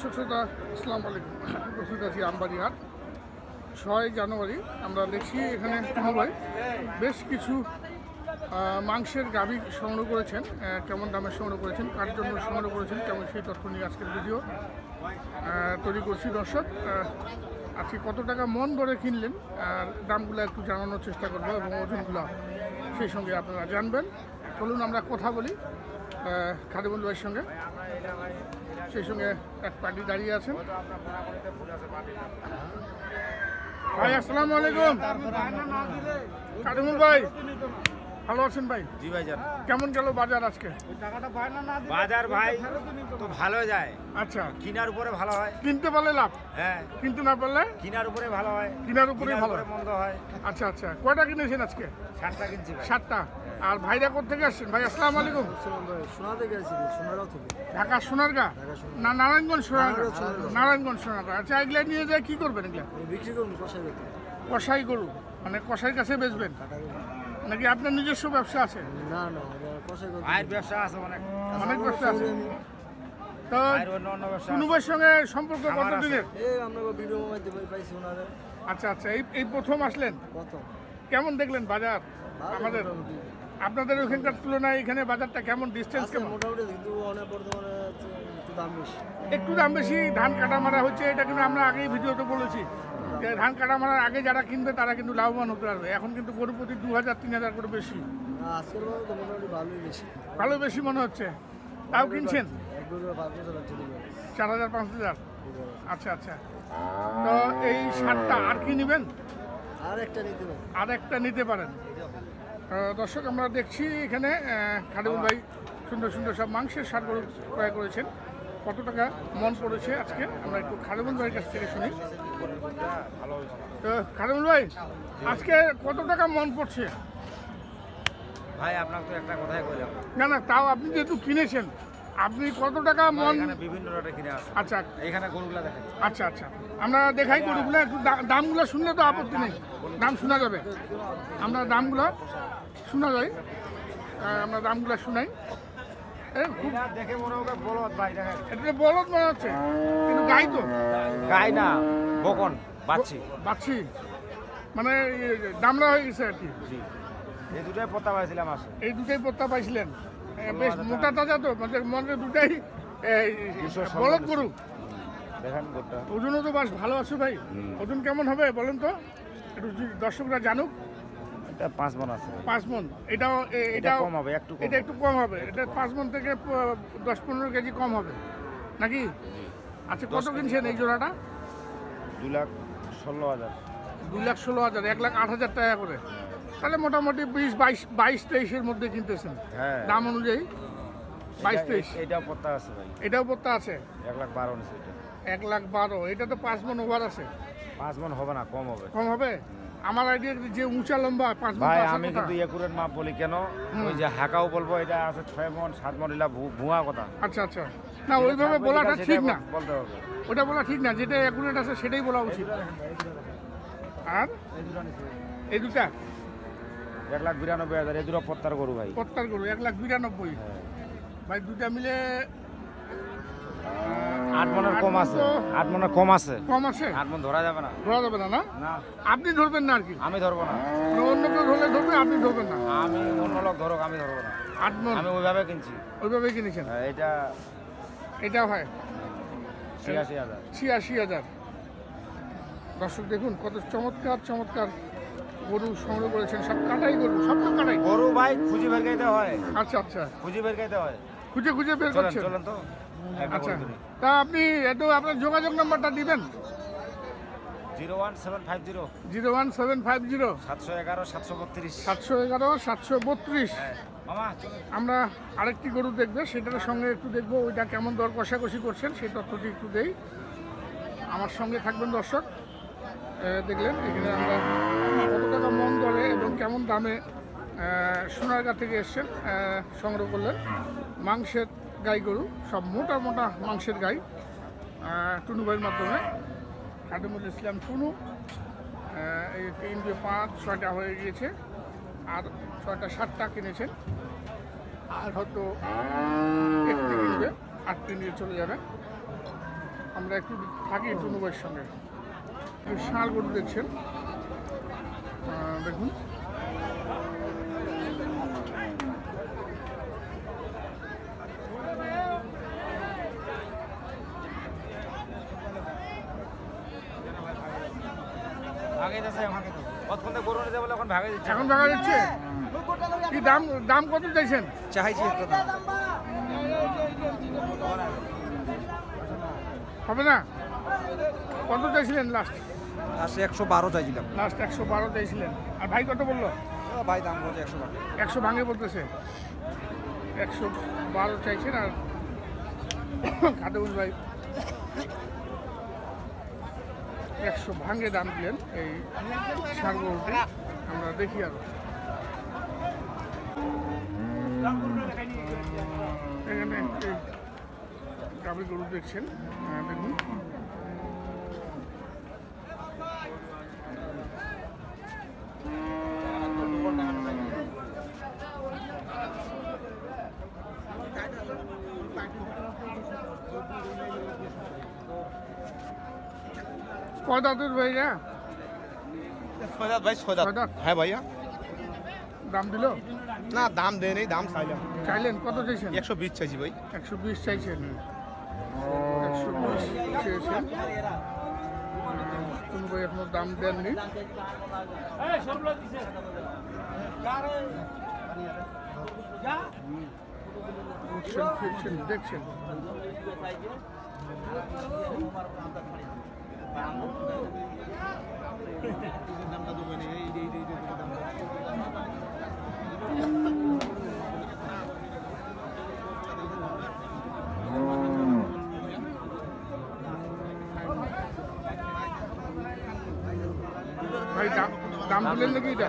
দর্শক, শ্রোতা, আসসালামু আলাইকুম। উপস্থিত আছি আমবাড়িহাট। ছয় জানুয়ারি, আমরা দেখছি এখানে ভাই বেশ কিছু মাংসের গাভী সংগ্রহ করেছেন। কেমন দামে সংগ্রহ করেছেন, কার জন্য সংগ্রহ করেছেন, কেমন সেই তথ্য নিয়ে আজকের ভিডিও তৈরি করছি। দর্শক আজকে কত টাকা মন ভরে কিনলেন, আর দামগুলো একটু জানানোর চেষ্টা করব এবং ওজনগুলো সেই সঙ্গে আপনারা জানবেন। চলুন আমরা কথা বলি খাদিমুল সঙ্গে। সেই সঙ্গে এক পার্টি দাঁড়িয়ে আছেন। ভাই আসসালামু আলাইকুম। কাটুমুল ভাই। ভালো আছেন ভাই? জি ভাই ভাইজান। কেমন গেল বাজার আজকে? বাজার ভাই তো ভালো যায়। আচ্ছা। কিনার উপরে ভালো হয়। কিনতে পারলে লাভ? হ্যাঁ। কিনতে না পারলে? কিনার উপরে ভালো হয়। কিনার উপরে ভালো। উপরে মন্দ হয়। আচ্ছা আচ্ছা। কয়টা কিনেছেন আজকে? সাতটা কিনছি ভাই। সাতটা? আর ভাইরা কোথেকে আসছেন? ভাই আসসালামু আলাইকুম। সোনা থেকে আসছি সোনারাও থেকে। ঢাকা সোনারগা? না নারায়ণগঞ্জ সোনারগা? নারায়ণগঞ্জ সোনারগা। আচ্ছা এগুলা নিয়ে যায় কি করবেন এগুলা? বিক্রি করুন কষাই কষাই গরু। মানে কষাই কাছে বেচবেন? নাকি আপনার নিজস্ব ব্যবসা আছে? না না ভাইয়ের ব্যবসা আছে অনেক। অনেক ব্যবসা আছে। তো। কুনুবের সঙ্গে সম্পর্ক আমার কত দিনের এই আমরা ভিডিও মধ্যে পাইছি ওনারে। আচ্ছা আচ্ছা এই এই প্রথম আসলেন? কত কেমন দেখলেন বাজার? আমাদের আপনাদের ওইখানকার তুলনায় এখানে বাজারটা কেমন? ডিস্টেন্স কেমন? মোটামুটি কিন্তু অনেক বর্তমানে একটু দাম বেশি। একটু দাম বেশি ধান কাটা মারা হচ্ছে এটা কিন্তু আমরা আগেই ভিডিওতে বলেছি। ধান কাটা মারার আগে যারা কিনবে তারা কিন্তু লাভবান হতে পারবে। এখন কিন্তু গরু প্রতি দু হাজার তিন হাজার করে বেশি। ভালো বেশি মনে হচ্ছে? তাও কিনছেন? চার হাজার পাঁচ হাজার। আচ্ছা আচ্ছা। তো এই সারটা আর কি নেবেন? আর একটা নিতে হবে আর একটা নিতে পারেন। দর্শক আমরা দেখছি এখানে খাদিমুল ভাই সুন্দর সুন্দর সব মাংসের সার ক্রয় করেছেন। কত টাকা মন পড়েছে আজকে? আমরা একটু খাদিমুল ভাইয়ের কাছ থেকে শুনি। খাদিমুল ভাই আজকে কত টাকা মন পড়ছে? ভাই আপনাকে তো একটা কথাই কইলাম। না না তাও আপনি যেহেতু কিনেছেন আপনি কত টাকা মন বিভিন্ন রটে কিনে আছে। আচ্ছা। এখানে গরুগুলা দেখেন। আচ্ছা আচ্ছা। আমরা দেখাই গরুগুলো একটু দামগুলো শুনলে তো আপত্তি নেই। দাম শোনা যাবে। আমরা দামগুলো শোনা যায়। আমরা দামগুলো শুনাই। দেখে মনে হবে বলদ ভাই দেখেন। এটা বলদ মনে হচ্ছে কিন্তু গাই তো। গাই না। বকন বাচ্চি বাচ্ছি মানে দামরা হয়ে গেছে আর কি। জি। এই দুটোই পত্তা পাইছিলাম আসে এই দুটাই পত্তা পাইছিলেন। বেশ মোটা তাজা তো মানে মনে দুটাই বলদ গরু। দেখেন ওজনও তো বেশ ভালো আছে ভাই। ওজন কেমন হবে বলেন তো? একটু দর্শকরা জানুক। এটা পাঁচ মন আছে পাঁচ মন। এটাও এটা এটাও কম হবে একটু এটা একটু কম হবে। এটা পাঁচ মন থেকে দশ পনেরো কেজি কম হবে। নাকি? আচ্ছা কত কিনছেন এই জোড়াটা? দু লাখ ষোলো হাজার। দুই লাখ ষোলো হাজার এক লাখ আট হাজার টাকা করে। তাহলে মোটামুটি বিশ বাইশ বাইশ তেইশের মধ্যে কিনতেছেন। হ্যাঁ। দাম অনুযায়ী বাইশ তেইশ। এটাও পত্তা আছে ভাই। এটাও পত্তা আছে? এক লাখ বারো এক লাখ বারো এটা তো পাঁচ মন ওভার আছে। পাঁচ মন হবে না কম হবে। কম হবে? আমার আইডিয়া যে উঁচা লম্বা পাঁচ ভাই আমি। কিন্তু একুরেট মাপ বলি কেন? ওই যে হাঁকাও বলব এটা আছে ছয় মন সাত মন এটা ভুয়া কথা। আচ্ছা আচ্ছা। না ওইভাবে বলাটা ঠিক না। বলতে হবে। ওটা বলা ঠিক না যেটা অ্যাকুরেট আছে সেটাই বলা উচিত। আর? এই দুটা? এক লাখ বিরানব্বই হাজার এই দুটো পত্তার গরু ভাই। পত্তার গরু এক লাখ বিরানব্বই। ভাই দুটা মিলে আট মনের কম আছে। আট মনের কম আছে। কম আছে? আট মন ধরা যাবে না। ধরা যাবে না না? আপনি ধরবেন না আর কি? আমি ধরবো না। অন্য কেউ ধরলে ধরবে আপনি ধরবেন না। আমি অন্য লোক ধরুক আমি ধরবো না। আট মন? আমি ওইভাবে কিনছি। ওইভাবে কিনেছেন? হ্যাঁ, এটা এটা হয়? ছিয়াশি হাজার। ছিয়াশি হাজার। দর্শক দেখুন কত চমৎকার চমৎকার গরু সংগ্রহ করেছেন। সব কাটাই গরু সব তো কাটাই। গরু ভাই খুঁজে বের হয়। আচ্ছা আচ্ছা। খুঁজে বের হয়। খুঁজে খুঁজে বের করছেন। চলেন তো। আচ্ছা গরু তা আপনি একটু আপনার যোগাযোগ নাম্বারটা দিবেন? Zero one seven five zero. Zero one seven five zero. সাতশো এগারো সাতশো বত্রিশ। সাতশো এগারো সাতশো বত্রিশ। হ্যাঁ আমরা আরেকটি গরু দেখবে সেটার সঙ্গে একটু দেখব ওইটা কেমন দর কষাকষি করছেন সেই তথ্যটি একটু দেই। আমার সঙ্গে থাকবেন দর্শক। দেখলেন এখানে আমরা কত টাকা মন দরে এবং কেমন দামে সোনারগাঁ থেকে এসছেন সংগ্রহ করলেন। মাংসের গাই গরু সব মোটা মোটা মাংসের গাই। টুনু ভাইয়ের মাধ্যমে। খাদিমুল ইসলাম টুনু। এই তিন দুই পাঁচ ছয়টা হয়ে গিয়েছে। আর ছয়টা সাতটা কিনেছেন। আর হয়তো কিনবে আটটি নিয়ে চলে যাবে। আমরা একটু থাকি টুনুবাইয়ের সঙ্গে। এই ষাঁড় গরু দেখছেন। আহ, দেখুন ভাগে যাচ্ছে কতক্ষণ গরু নিতে বলে এখন ভাগে দিচ্ছে। এখন দেখা যাচ্ছে কি দাম দাম কত চাইছেন? চাইছি একটা দাম হবে না? কত চাইছিলেন লাস্ট আসে একশো বারো চাইছিলাম। লাস্ট একশো বারো চাইছিলেন। আর ভাই কত বলল? ভাই দাম বলছে একশো বারো। একশো ভাঙে বলতেছে। একশো বারো চাইছেন আর খাদেউল ভাই। একশো ভাঙে দাম দিলেন এই ষাঁড় গরুটি আমরা দেখি আর। এখানে গাবি গরু দেখছেন। দেখুন। কয় দাঁতের দাঁত ভাই ছয় দাঁত হ্যাঁ ভাইয়া। দাম দিল? না দাম দেয় নেই দাম চাইলাম। চাইলেন কত চাইছেন? একশো বিশ চাইছি ভাই। একশো বিশ চাইছেন। একশো বিশ চেয়েছেন কোনো ভাই এখনও দাম দেননি? উঠছেন দেখছেন। ভাই দাম দাম দিলেন নাকি এটা?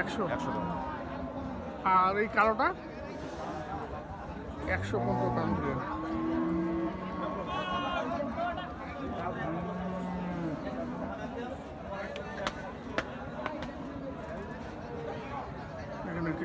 একশো। একশো আর এই কালোটা? একশো পনেরো দাম দিলেন এখানে একটি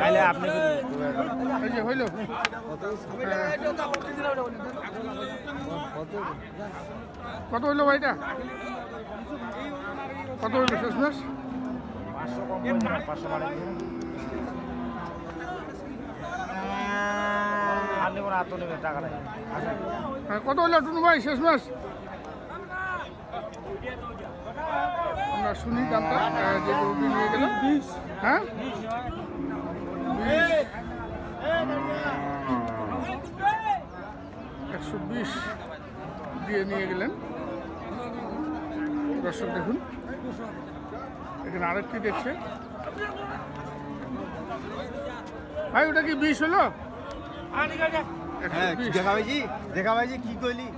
তাইলে আপনি এই যে হইল। কত হইল ভাইটা কত হইল শেষমেশ? পাঁচশো পাঁচশো নেব না আর তো নেবেন টাকা নাই হ্যাঁ, কত হইল টুনু ভাই? শেষমেশ আমরা শুনি দামটা যে গরুটি নিয়ে গেল। হ্যাঁ। একশো বিশ দিয়ে নিয়ে গেলেন। দর্শক দেখুন। এখানে আরেকটি দেখছে। ভাই ওটা কি বিষ হলো? একশো বিশ। ভাইজি দেখা ভাইজি কি কইলি